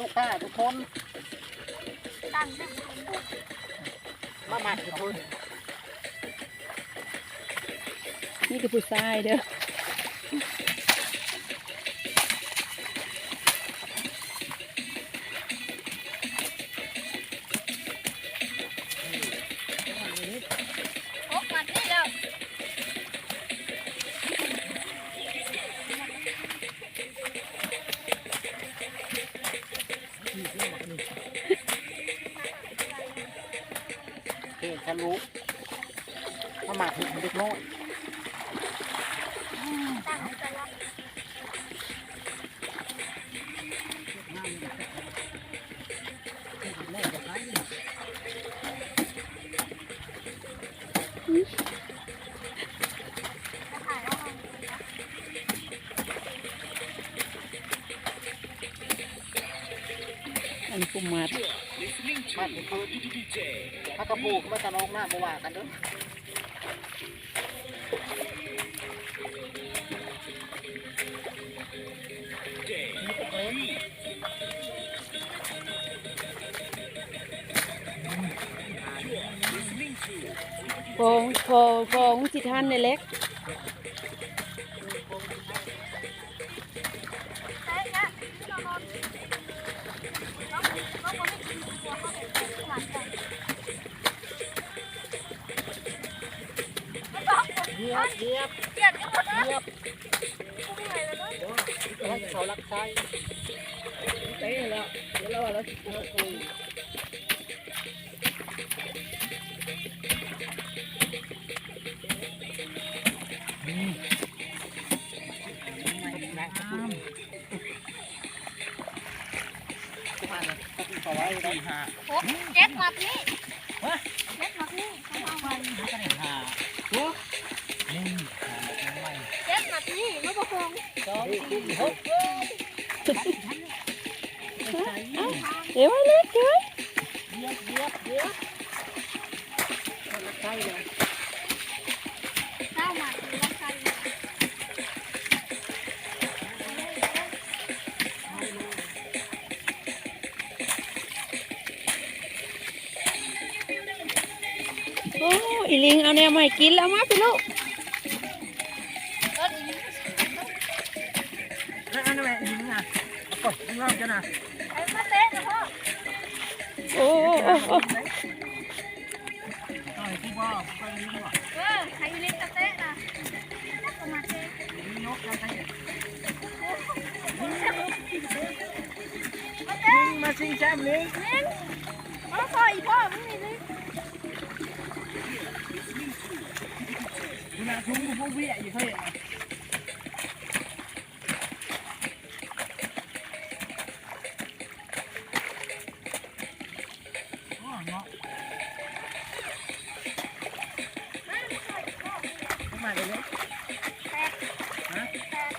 ลูกค้าทุกคนตั้งแต่มามาทุกคนนี่คือผู้ชายเด้อ มามาถึงเด็กน้อยตั้งแต่ละอันผู้มัดมาถึงคืนถ้ากระปูกมาจะน้องหน้าบว่ากันเด้อ โฟงโฟงโฟงสิท่านในเล็กแต่ละเรานอนเราเราไม่กินตัวเขาเป็นหลังแต่ไม่บอกคนเหยียบเหยียบเกลียดกันหมดนะเหยียบกูไม่ไหวแล้วเนอะให้เขารักใช้เต้แล้วเดี๋ยวเราเราเขา เจ็ดหมัดนี่เจ็ดหมัดนี่เขาเอาไว้ห้าตัวนี่เจ็ดหมัดนี่ไม่ประคองสองสี่หกเดี๋ยวไว้เล็กเดี๋ยวไว้เหยียบเหยียบเหยียบรักใช้เลยเก้าหมัดแล้วใคร โอ้อีลิงเอาแนวใหม่กินแล้วมาพี่ลูกรถนี้แล้วอันนั้นแหละหินอะกดเล่าจะนะไอ้มาเตะนะพ่อโอ้โอ้โอ้โอ้ต่อยที่ว่าไปนี้ว่าเออใครเล่นกระเตะนะก็มาเตะนกกันไปมาเตะมาชิงแชมป์เลยเล่นมาพ่ออีพ่อมึงนี่เลย คุณอา ทุ่งพวกวิ่งอยู่เท่าไหร่มาเลยเนี่ยแตกฮะแตก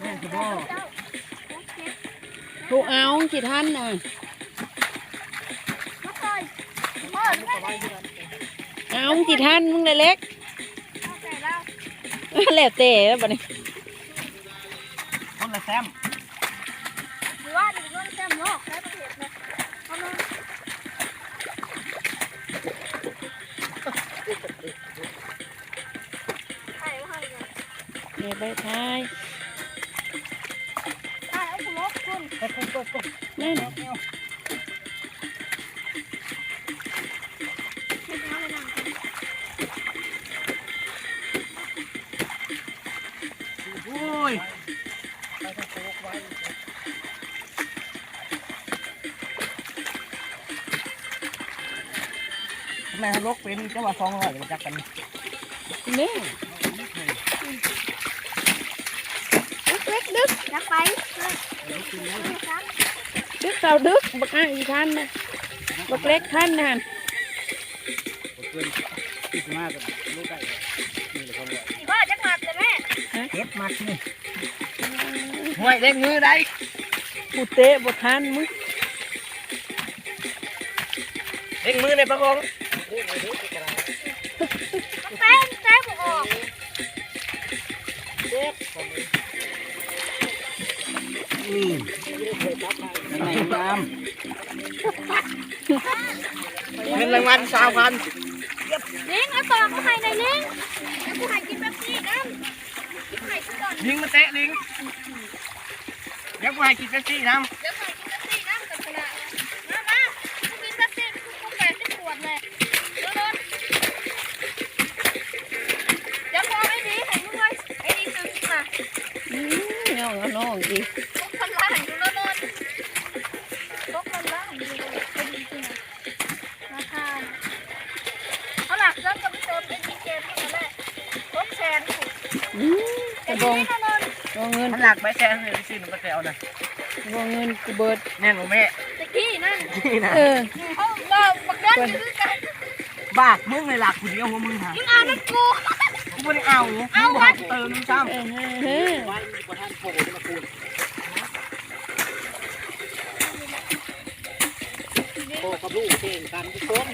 แม่คือบ่เจ้โอลูกเอาสิท่านน่ะ มาต่อยพ่อไม่ได้ เอาสิท่านมึงในเล็กเอาแต่แล้วแล้วแต่แล้วบัดนี้คนละแซมหรือว่าหนึ่งคนแต้มโลกได้ประเทศเลยเอาเลยใช่ให้เลยเดี๋ยวไปทายใช่เอาคุณลบคุณไปคนก็ก็นั่ ทำไมลกเป็นจังหวะสองร้อยมาจักกันนี่เล็กดึกอยากไปเลยดึกเต่าดึกบักอะอีท่านนะบักเล็กท่านนั่นเพื่อนติดมากกับลูกไก่นี่เลยคนละพ่อจะหมัดเลยแม่เก็บมากนี่ห่วยเล่นมือได้กูเตะบ่ทันมึงเล่นมือในประก องเต้นเต้นออกเจ็บอืมอันไหนงามเงินรางวัลสามพันลิงเอาต่อเขาให้ในลิงแล้วกูให้กินแบบนี้นะกินให้กูก่อนลิงมาเตะลิงเดี๋ยวกูให้กินเป๊ปซี่น้เดี๋ยวให้กินแบบนี้นะกับขนาดมามากูกินแบบนี้กูแปดสิบขวดเลยโดนเดี๋ยวพอไอ้ดีให้มึงเลยไอ้ดีซื้อมา อืมน้องเอาน้องดิ ตกพันล้านอยู่แล้วโดนตกพันล้านอยู่เลยไอ้ดีจริงราคาเอาหลักแล้วก็ไปเติมไอ้ดีเกมเท่านั้นแหละตกแสนถู กอืมกไอ้ระบดีองแน่นอนบองเงินำมันหลักใบแซ่เลยซื้อหนูมาแซวนะกระบองเงินกูเบิดแน่นบ่แม่ตะกี้นั่นนี่นะเออเขาบอกบักดันคือกันบ้ามึงเลยหลักกูเดียวหัวมึงหามึงเอานั่นกูกูไม่ได้เอาเอาวะเติมน้ำซ้เออเออเออำไว้ประธานโผล่มาคูณโตกับลูกเก่งกันทุกคน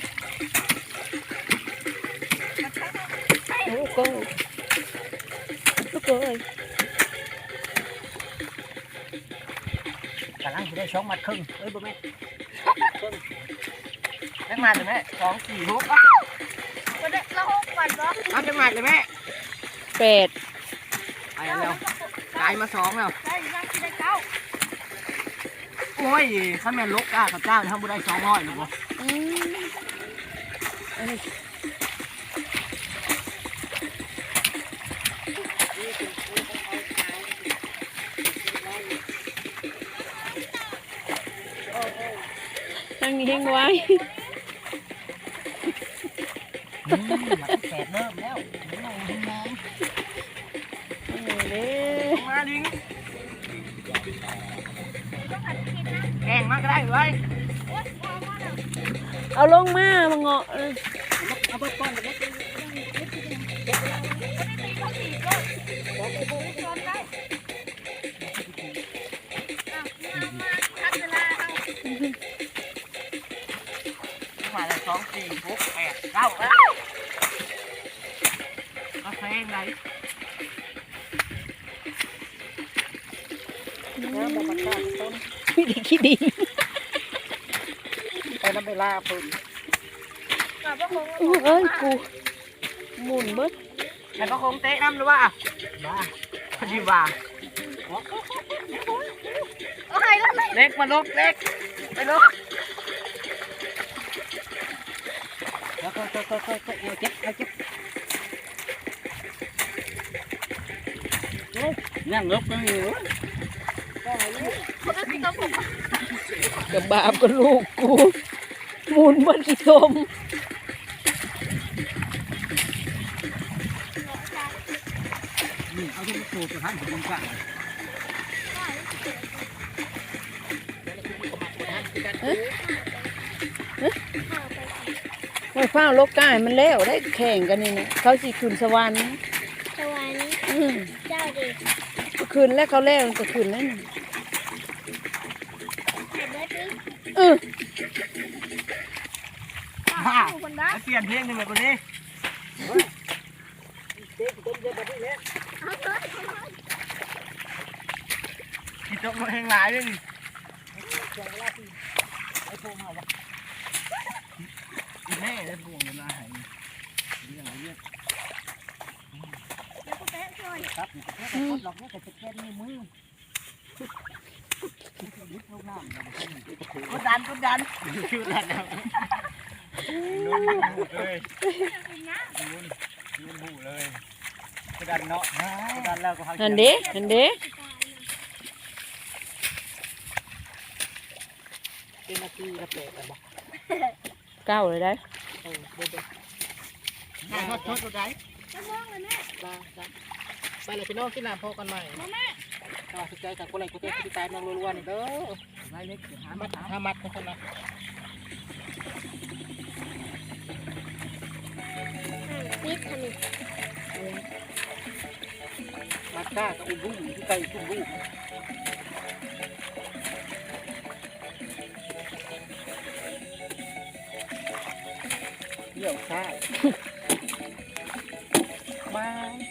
โอ้โห ลูกเอ้ยกำลังจะได้ช่องมัดครึ่งเอ้ยบ่แม่ครึ่งได้มาเลยแม่สองสี่หกอะมันได้ละหกวันเนาะเอาจังหวัดเลยแม่แปดไปแล้วกลายมาสองแล้วได้ยังที่ได้เก้าโอ้ยข้าแม่นลกก้าข้าเจ้าทำบุได้สองร้อยหรือบ่อืมอันนี้ทา เฮงไว้อืมมันแปดเริ่มแล้วน้องน้องเอาเด้อมาลิงแข่งมาก็ได้เว้ยเอาลงมามาเงาะเออเอาไปก่อนเดี๋ยวทั องสี่หกแปดเก้าแล้วกาแฟไหนน้ำมันข้าวต้นขี้ดีขี้ดีไปน้ำเวลาพึ่งแบบว่าคงอู้เอ้ยกูหมุนเบิดไอ้ก็คงเตะน้ำหรือว่าบ้าพอดีว่าเล็กมาลกเล็กไปลก แล้วก็ก็ก็ก็ก็เอาเจ็บเอาเจ็บนั่งลบกันอยู่คนนั้นที่เขาบกับบาปกับลูกกูมุนเบิดขี้ชมนี่เอาที่มาโชว์สถานที่ตรงกลาง ไว้ฟ้าวลกกายมันแล้วได้แข่งกันนี่นะเขาสิขึ้นสวรรค์สวรรค์อืมเจ้าดิขึ้นแล้วเขาแล้วมันก็ขึ้นแล้วนี่เห็นไหมดิเออข้าวคนบ้าเปลี่ยนเพลงหนึ่งแบบนี้เอาเลยที่จบมาเพลงหลายเลย แม่ได้พวงเวลาหายเรื่องเรื่องเดี๋ยวกูเตะช่วยครับนี่ก็แค่คนหลอกเนี่ยแต่จะแค่นี้มือกดดันกดดันคิวดันแล้วนุ่นหูเลยนุ่นนุ่นหูเลยกดดันเนาะกดดันแล้วก็หันเด้หันเด้เป็นนาทีกระเตะแบบ เก้าเลยได้เออเด็ดๆชดชดตัวไหนจะมองเลยแม่ไปเลยพี่น้องที่น้ำพอกันใหม่มาแม่ก็สนใจกับคนไรก็เต้ที่ตายนางรัวๆนี่เด้อไรเล็กหามัดหามัดทุกคนนะปิดทำไมมัดก้ากับอุ้มบุ้งที่ไก่อุ้มบุ้ง เดี่ยวซ้ายบาย